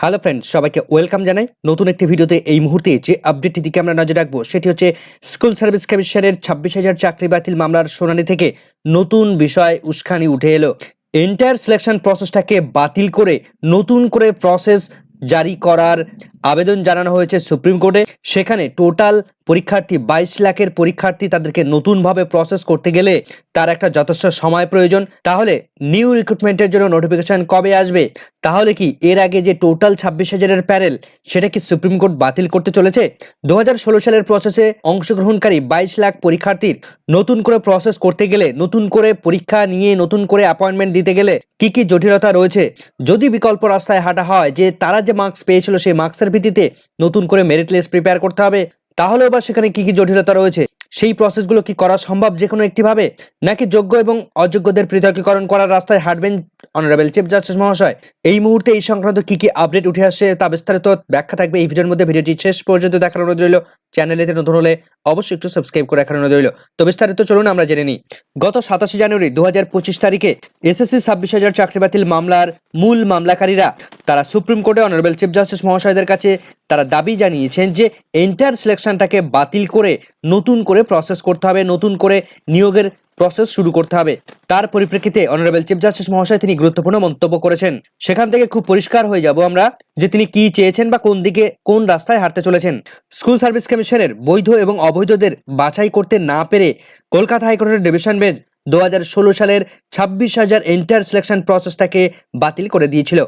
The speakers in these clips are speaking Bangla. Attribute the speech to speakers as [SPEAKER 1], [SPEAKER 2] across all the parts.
[SPEAKER 1] হ্যালো ফ্রেন্ড সবাইকে ওয়েলকাম জানাই নতুন একটি ভিডিওতে এই মুহূর্তে যে আপডেটটি দিকে আমরা নজর রাখব, সেটি হচ্ছে স্কুল সার্ভিস কমিশনের ছাব্বিশ হাজার চাকরি বাতিল মামলার শুনানি থেকে নতুন বিষয় উস্কানি উঠে এলো। এন্টায়ার সিলেকশন প্রসেসটাকে বাতিল করে নতুন করে প্রসেস জারি করার আবেদন জানানো হয়েছে সুপ্রিম কোর্টে। সেখানে টোটাল পরীক্ষার্থী বাইশ লাখের পরীক্ষার্থী তাদেরকে নতুনভাবে প্রসেস করতে গেলে তার একটা যথেষ্ট সময় প্রয়োজন। তাহলে নিউ রিক্রুটমেন্টের জন্য নোটিফিকেশন কবে আসবে? তাহলে কি এর আগে যে টোটাল ছাব্বিশ হাজারের প্যানেল সেটা কি সুপ্রিম কোর্ট বাতিল করতে চলেছে? দু হাজার ষোলো সালের প্রসেসে অংশগ্রহণকারী বাইশ লাখ পরীক্ষার্থীর নতুন করে প্রসেস করতে গেলে, নতুন করে পরীক্ষা নিয়ে নতুন করে অ্যাপয়েন্টমেন্ট দিতে গেলে কি কি জটিলতা রয়েছে? যদি বিকল্প রাস্তায় হাঁটা হয় যে তারা যে মার্কস পেয়েছিল সেই মার্কসের ভিত্তিতে নতুন করে মেরিট লিস্ট প্রিপেয়ার করতে হবে। তাহলেও বা সেখানে কি কি জটিলতা রয়েছে? সেই প্রসেসগুলো কি করা সম্ভব যে কোনো একটিভাবে? নাকি যোগ্য এবং অযোগ্যদের পৃথকীকরণ করার রাস্তায় হাঁটবেন অনারেবল চিফ জাস্টিস মহাশয় এই মুহূর্তে এই সংক্রান্ত কি কি আপডেট উঠে আসছে তা বিস্তারিত ব্যাখ্যা থাকবে। এই ভিডিওর মধ্যে ভিডিওটি শেষ পর্যন্ত অনুরোধ রইল। চ্যানেলেতে নতুন হলে অবশ্যই একটু সাবস্ক্রাইব করে অনুরোধ রইল। তো বিস্তারিত চলুন আমরা জেনে নিই। গত সাতাশে জানুয়ারি দু হাজার পঁচিশ তারিখে এসএসসি ছাব্বিশ হাজার চাকরি বাতিল মামলার মূল মামলাকারীরা তারা সুপ্রিম কোর্টে অনারেবল চিফ জাস্টিস মহাশয়দের কাছে তারা দাবি জানিয়েছেন যে এন্টার সিলেকশনটাকে বাতিল করে নতুন করে প্রসেস করতে হবে, নতুন করে নিয়োগের প্রসেস শুরু করতে হবে। তার পরিপ্রেক্ষিতে অনারেবল চিফ জাস্টিস মহাশয় তিনি গুরুত্বপূর্ণ মন্তব্য করেছেন। সেখান থেকে খুব পরিষ্কার হয়ে যাব আমরা যে তিনি কি চেয়েছেন বা কোন দিকে কোন রাস্তায় হাঁটতে চলেছেন। স্কুল সার্ভিস কমিশনের বৈধ এবং অবৈধদের বাছাই করতে না পেরে কলকাতা হাইকোর্টের ডিভিশন বেঞ্চ দু হাজার ষোলো সালের ছাব্বিশ হাজার এন্টার সিলেকশন প্রসেসটাকে বাতিল করে দিয়েছিল।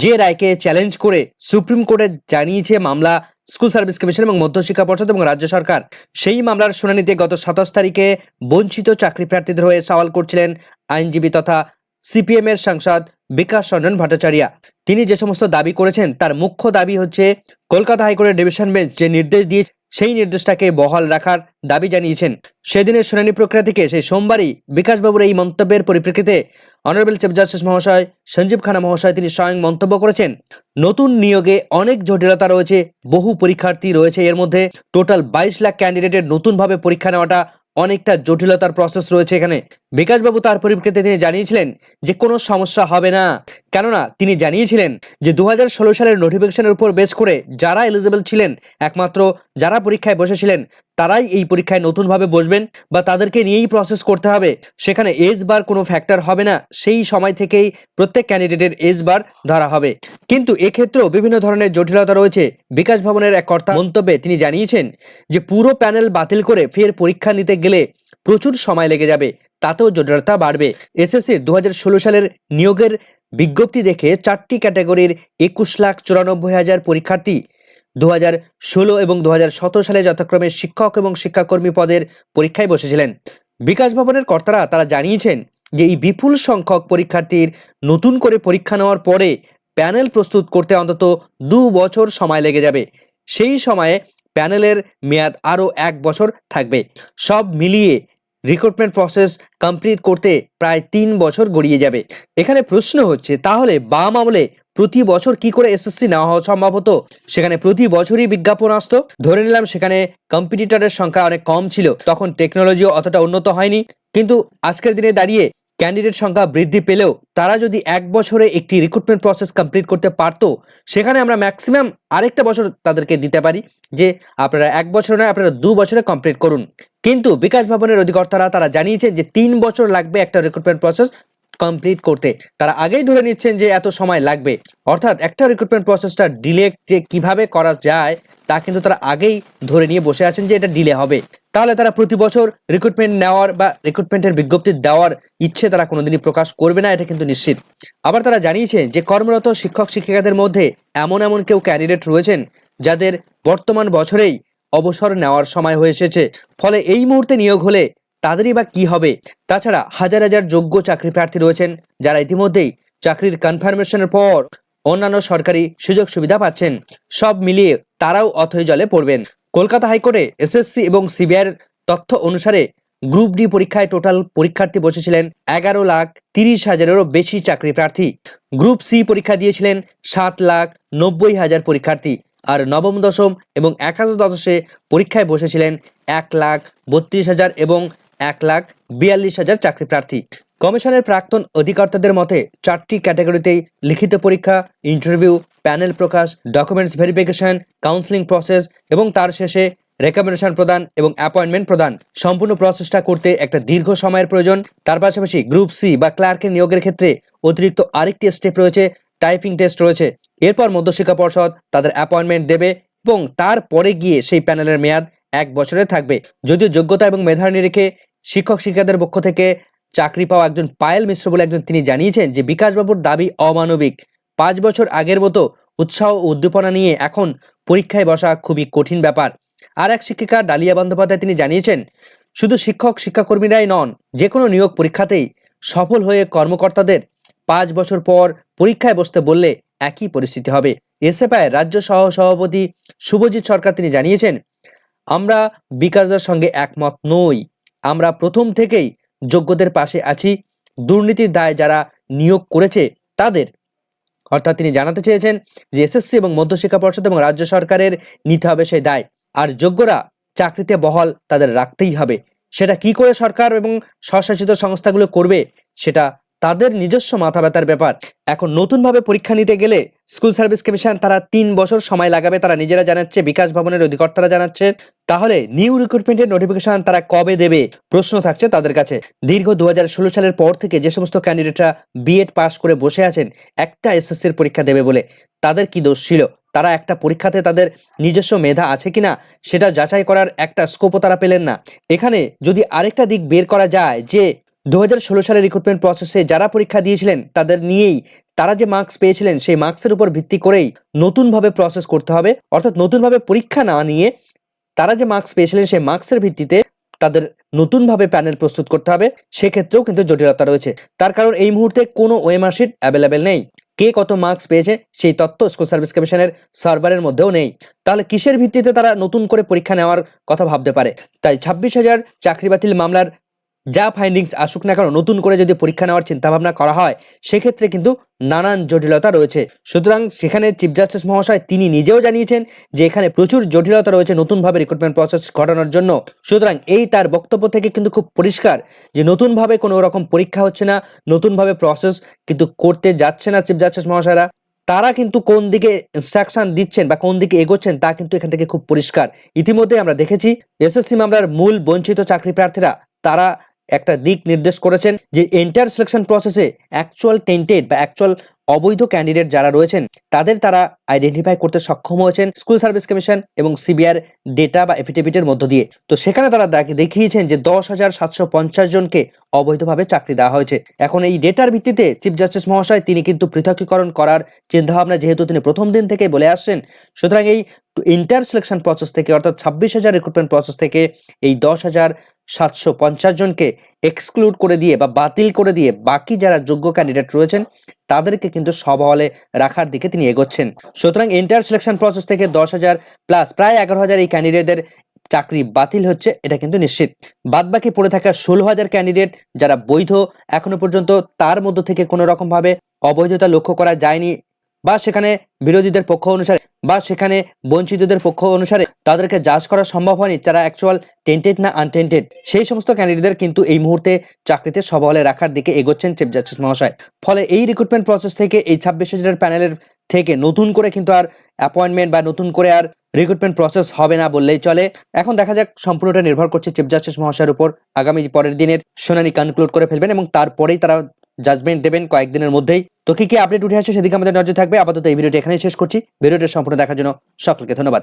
[SPEAKER 1] যে রায়কে চ্যালেঞ্জ করে সুপ্রিম কোর্টে জানিয়েছে মামলা স্কুল সার্ভিস কমিশন এবং মধ্যশিক্ষা পর্ষদ এবং রাজ্য সরকার সেই মামলার শুনানিতে গত সাতাশ তারিখে বঞ্চিত চাকরি প্রার্থীদের হয়ে সওয়াল করছিলেন আইনজীবী তথা সিপিএম এর সাংসদ বিকাশ রঞ্জন ভট্টাচার্য। তিনি যে সমস্ত দাবি করেছেন, তার মুখ্য দাবি হচ্ছে, কলকাতা হাইকোর্টের ডিভিশন বেঞ্চ যে নির্দেশ দিয়ে সেই নির্দেশটাকে বহাল রাখার দাবি জানিয়েছেন। সেদিনের শুনানি প্রক্রিয়া থেকে সেই সোমবারই বিকাশবাবুর এই মন্তব্যের পরিপ্রেক্ষিতে অনারেবল চিফ জাস্টিস মহাশয় সঞ্জীব খানা মহাশয় তিনি স্বয়ং মন্তব্য করেছেন, নতুন নিয়োগে অনেক জটিলতা রয়েছে, বহু পরীক্ষার্থী রয়েছে, এর মধ্যে টোটাল বাইশ লাখ ক্যান্ডিডেটের নতুনভাবে পরীক্ষা নেওয়াটা অনেকটা জটিলতার প্রসেস রয়েছে এখানে। বিকাশবাবু তার পরিপ্রেক্ষিতে তিনি জানিয়েছিলেন যে, কোনো সমস্যা হবে না। কেননা তিনি জানিয়েছিলেন যে দু হাজার ষোলো সালের নোটিফিকেশনের উপর বেস করে যারা এলিজিবল ছিলেন, একমাত্র যারা পরীক্ষায় বসেছিলেন, তারাই এই পরীক্ষায় নতুনভাবে বসবেন বা তাদেরকে নিয়েই প্রসেস করতে হবে। সেখানে এজ বার কোনো ফ্যাক্টর হবে না। সেই সময় থেকেই প্রত্যেক ক্যান্ডিডেটের এজ বার ধরা হবে। কিন্তু এক্ষেত্রেও বিভিন্ন ধরনের জটিলতা রয়েছে। বিকাশ ভবনের এক কর্তা মন্তব্যে তিনি জানিয়েছেন যে, পুরো প্যানেল বাতিল করে ফের পরীক্ষা নিতে গেলে প্রচুর সময় লেগে যাবে। তাতেও জটিলতা বাড়বে। এসএসসি দু হাজার ষোলো সালের নিয়োগের বিজ্ঞপ্তি দেখে চারটি ক্যাটাগরির একুশ লাখ চুরানব্বই হাজার পরীক্ষার্থী দু ষোলো এবং দু হাজার সতেরো সালে যথাক্রমে শিক্ষক এবং শিক্ষাকর্মী পদের পরীক্ষায় বসেছিলেন। বিকাশ ভবনের কর্তারা তারা জানিয়েছেন যে, এই বিপুল সংখ্যক পরীক্ষার্থীর নতুন করে পরীক্ষা নেওয়ার পরে প্যানেল প্রস্তুত করতে অন্তত দু বছর সময় লেগে যাবে। সেই সময়ে প্যানেলের মেয়াদ আরও এক বছর থাকবে। সব মিলিয়ে রিক্রুটমেন্ট প্রসেস কমপ্লিট করতে প্রায় তিন বছর গড়িয়ে যাবে। এখানে প্রশ্ন হচ্ছে, তাহলে বাম আমলে প্রতি বছর কি করে এসএসসি নেওয়া হওয়া সম্ভব হতো? সেখানে প্রতি বছরই বিজ্ঞাপন আসতো। ধরে নিলাম সেখানে কম্পিটিটরের সংখ্যা অনেক কম ছিল। তখন টেকনোলজিও অতটা উন্নত হয়নি। কিন্তু আজকের দিনে দাঁড়িয়ে ক্যান্ডিডেট সংখ্যা বৃদ্ধি পেলেও তারা যদি এক বছরে একটি রিক্রুটমেন্ট প্রসেস কমপ্লিট করতে পারতো, সেখানে আমরা ম্যাক্সিমাম আরেকটা বছর তাদেরকে দিতে পারি। যে আপনারা এক বছর নয়, আপনারা দু বছরে কমপ্লিট করুন। কিন্তু বিকাশ ভবনের অধিকর্তারা তারা জানিয়েছেন যে তিন বছর লাগবে একটা রিক্রুটমেন্ট প্রসেস কমপ্লিট করতে। তারা আগেই ধরে নিচ্ছেন যে এত সময় লাগবে। অর্থাৎ একটা রিক্রুটমেন্ট প্রসেসটা ডিলে যে কীভাবে করা যায়, তা কিন্তু তারা আগেই ধরে নিয়ে বসে আছেন যে এটা ডিলে হবে। তাহলে তারা প্রতি বছর রিক্রুটমেন্ট নেওয়ার বা রিক্রুটমেন্টের বিজ্ঞপ্তি দেওয়ার ইচ্ছে তারা কোনোদিনই প্রকাশ করবে না, এটা কিন্তু নিশ্চিত। আবার তারা জানিয়েছেন যে কর্মরত শিক্ষক শিক্ষিকাদের মধ্যে এমন এমন কেউ ক্যান্ডিডেট রয়েছেন যাদের বর্তমান বছরেই অবসর নেওয়ার সময় হয়ে এসেছে। ফলে এই মুহূর্তে নিয়োগ হলে তাদেরই বা কি হবে? তাছাড়া হাজার হাজার যোগ্য চাকরি প্রার্থী রয়েছেন যারা ইতিমধ্যেই চাকরির কনফার্মেশনের পর অন্যান্য সরকারি সুযোগ সুবিধা পাচ্ছেন। সব মিলিয়ে তারাও অথৈ জলে পড়বেন। কলকাতা হাইকোর্টে এসএসসি এবং সিবিআইয়ের তথ্য অনুসারে গ্রুপ ডি পরীক্ষায় টোটাল পরীক্ষার্থী বসেছিলেন এগারো লাখ তিরিশ হাজারেরও বেশি চাকরি প্রার্থী। গ্রুপ সি পরীক্ষা দিয়েছিলেন সাত লাখ নব্বই হাজার পরীক্ষার্থী। আর নবম, দশম এবং একাদশ দ্বাদশে পরীক্ষায় বসেছিলেন এক লাখ বত্রিশ হাজার এবং এক লাখ বিয়াল্লিশ হাজার চাকরি প্রার্থী কমিশনের প্রাক্তন অধিকর্তাদের মতে, চারটি ক্যাটাগরিতেই লিখিত পরীক্ষা, ইন্টারভিউ, প্যানেল প্রকাশ, ডকুমেন্টস ভেরিফিকেশন, কাউন্সিলিং প্রসেস এবং তার শেষে রেকমেন্ডেশন প্রদান এবং অ্যাপয়েন্টমেন্ট প্রদান। সম্পূর্ণ প্রসেসটা করতে একটা দীর্ঘ সময়ের প্রয়োজন। তার পাশাপাশি গ্রুপ সি বা ক্লার্কের নিয়োগের ক্ষেত্রে অতিরিক্ত আরেকটি স্টেপ রয়েছে, টাইপিং টেস্ট রয়েছে। এরপর মধ্যশিক্ষা পর্ষদ তাদের অ্যাপয়েন্টমেন্ট দেবে এবং তারপরে গিয়ে সেই প্যানেলের মেয়াদ এক বছরে থাকবে। যদিও যোগ্যতা এবং মেধার নিরিখে শিক্ষক শিক্ষাদের পক্ষ থেকে চাকরি পাওয়া একজন পায়েল মিশ্র বলে একজন তিনি জানিয়েছেন যে বিকাশবাবুর দাবি অমানবিক। পাঁচ বছর আগের মতো উৎসাহ ও উদ্দীপনা নিয়ে এখন পরীক্ষায় বসা খুবই কঠিন ব্যাপার। আর এক শিক্ষিকা ডালিয়া বন্দ্যোপাধ্যায় তিনি জানিয়েছেন, শুধু শিক্ষক শিক্ষাকর্মীরাই নন যে কোনো নিয়োগ পরীক্ষাতেই সফল হয়ে কর্মকর্তাদের পাঁচ বছর পর পরীক্ষায় বসতে বললে একই পরিস্থিতি হবে। এসএফআই রাজ্য সহ সভাপতি শুভজিৎ সরকার তিনি জানিয়েছেন, আমরা বিকাশদার সঙ্গে একমত নই। আমরা প্রথম থেকেই যোগ্যদের পাশে আছি। দুর্নীতির দায় যারা নিয়োগ করেছে তাদের। অর্থাৎ তিনি জানাতে চেয়েছেন যে এসএসসি এবং মধ্যশিক্ষা পর্ষদ এবং রাজ্য সরকারের নিতে হবে সেই দায়। আর যোগ্যরা চাকরিতে বহাল তাদের রাখতেই হবে। সেটা কি করে সরকার এবং স্বশাসিত সংস্থাগুলো করবে, সেটা তাদের নিজস্ব মাথা ব্যথার ব্যাপার। এখন নতুনভাবে পরীক্ষা নিতে গেলে স্কুল সার্ভিস কমিশন তারা তিন বছর সময় লাগাবে। তারা নিজেরা জানাচ্ছে, বিকাশ ভবনের অধিকর্তারা জানাচ্ছে। তাহলে নিউ রিক্রুটমেন্টের নোটিফিকেশন তারা কবে দেবে? প্রশ্ন থাকছে তাদের কাছে। দীর্ঘ দুহাজার ষোলো সালের পর থেকে যে সমস্ত ক্যান্ডিডেটরা বিএড পাস করে বসে আছেন, একটা এসএসসির পরীক্ষা দেবে বলে। তাদের কি দোষ ছিল? তারা একটা পরীক্ষাতে তাদের নিজস্ব মেধা আছে কিনা, সেটা যাচাই করার একটা স্কোপও তারা পেলেন না। এখানে যদি আরেকটা দিক বের করা যায় যে দু হাজার ষোলো সালের রিক্রুটমেন্ট প্রসেসে যারা পরীক্ষা দিয়েছিলেন, তাদের নিয়েই তারা যে মার্কস পেয়েছিলেন, সেই মার্কসের উপর ভিত্তি করেই নতুনভাবে প্রসেস করতে হবে। অর্থাৎ নতুনভাবে পরীক্ষা না নিয়ে তারা যে মার্কস পেয়েছিলেন, সেই মার্কসের ভিত্তিতে তাদের নতুনভাবে প্যানেল প্রস্তুত করতে হবে। সেক্ষেত্রেও কিন্তু জটিলতা রয়েছে। তার কারণ এই মুহূর্তে কোনো ওএমআর শিট অ্যাভেলেবেল নেই। কে কত মার্কস পেয়েছে, সেই তথ্য স্কুল সার্ভিস কমিশনের সার্ভারের মধ্যেও নেই। তাহলে কিসের ভিত্তিতে তারা নতুন করে পরীক্ষা নেওয়ার কথা ভাবতে পারে? তাই ছাব্বিশ হাজার চাকরি বাতিল মামলার যা ফাইন্ডিংস আসুক না কেন, নতুন করে যদি পরীক্ষা নেওয়ার চিন্তাভাবনা করা হয়, সেক্ষেত্রে কিন্তু নানান জটিলতা রয়েছে। সুতরাং সেখানে চিফ জাস্টিস মহাশয় তিনি নিজেও জানিয়েছেন যে এখানে প্রচুর জটিলতা রয়েছে নতুনভাবে রিক্রুটমেন্ট প্রসেস ঘটানোর জন্য। সুতরাং এই তার বক্তব্য থেকে কিন্তু খুব পরিষ্কার যে নতুনভাবে কোনো রকম পরীক্ষা হচ্ছে না, নতুনভাবে প্রসেস কিন্তু করতে যাচ্ছে না চিফ জাস্টিস মহাশয়রা। তারা কিন্তু কোন দিকে ইনস্ট্রাকশন দিচ্ছেন বা কোন দিকে এগোচ্ছেন তা কিন্তু এখান থেকে খুব পরিষ্কার। ইতিমধ্যে আমরা দেখেছি, এসএসসি মামলার মূল বঞ্চিত চাকরি প্রার্থীরা, তারা একটা দিক নির্দেশ করেছেন যে এন্টার সিলেকশন প্রসেসে অ্যাকচুয়াল টেন্টেড বা অ্যাকচুয়াল অবৈধ ক্যান্ডিডেট যারা রয়েছেন, তাদের তারা আইডেন্টিফাই করতে সক্ষম হয়েছেন স্কুল সার্ভিস কমিশন এবং সিবিআর ডেটা বা এফিডেভিটের মধ্য দিয়ে। তো সেখানে তারা দেখিয়েছেন যে দশ হাজার সাতশো পঞ্চাশ জনকে অবৈধভাবে চাকরি দেওয়া হয়েছে। এখন এই ডেটার ভিত্তিতে চিফ জাস্টিস মহাশয় তিনি কিন্তু পৃথকীকরণ করার চিন্তাভাবনা যেহেতু তিনি প্রথম দিন থেকে বলে আসছেন, সুতরাং এই ইন্টার সিলেকশন প্রসেস থেকে অর্থাৎ ছাব্বিশ হাজার রিক্রুটমেন্ট প্রসেস থেকে এই দশ হাজার সাতশো পঞ্চাশ জনকে এক্সক্লুড করে দিয়ে বা বাতিল করে দিয়ে বাকি যারা যোগ্য ক্যান্ডিডেট রয়েছেন, তাদেরকে কিন্তু সব হলে রাখার দিকে তিনি এগোচ্ছেন। সুতরাং ইন্টার সিলেকশন প্রসেস থেকে দশ হাজার প্লাস প্রায় এগারো হাজার এই ক্যান্ডিডেটদের চাকরি বাতিল হচ্ছে, এটা কিন্তু নিশ্চিত। বাদবাকি পড়ে থাকা ষোলো হাজার ক্যান্ডিডেট যারা বৈধ এখনও পর্যন্ত, তার মধ্য থেকে কোনো রকম ভাবে অবৈধতা লক্ষ্য করা যায়নি বা সেখানে বিরোধীদের পক্ষ অনুসারে বা সেখানে বঞ্চিতদের পক্ষ অনুসারে তাদেরকে জাজ করা সম্ভব হয়নি তারা অ্যাকচুয়াল টেন্টেড না আনটেন্টেড সেই সমস্ত ক্যান্ডিডেটদের কিন্তু এই মুহূর্তে চাকরিতে সবহলে রাখার দিকে এগোচ্ছেন চিফ জাস্টিস মহাশয়। ফলে এই রিক্রুটমেন্ট প্রসেস থেকে, এই ছাব্বিশ হাজারের প্যানেলের থেকে নতুন করে কিন্তু আর অ্যাপয়েন্টমেন্ট বা নতুন করে আর রিক্রুটমেন্ট প্রসেস হবে না বললেই চলে। এখন দেখা যাক সম্পূর্ণটা নির্ভর করছে চিফ জাস্টিস মহাশয়ের উপর। আগামী পরের দিনের শুনানি কনক্লুড করে ফেলবেন এবং তারপরেই তারা জাজমেন্ট দেবেন কয়েকদিনের মধ্যেই। তো কি কি আপডেট উঠে আসছে সেদিকে আমাদের নজর থাকবে। আপাতত এই ভিডিওটি এখানেই শেষ করছি। ভিডিওটি সম্পূর্ণ দেখার জন্য সকলকে ধন্যবাদ।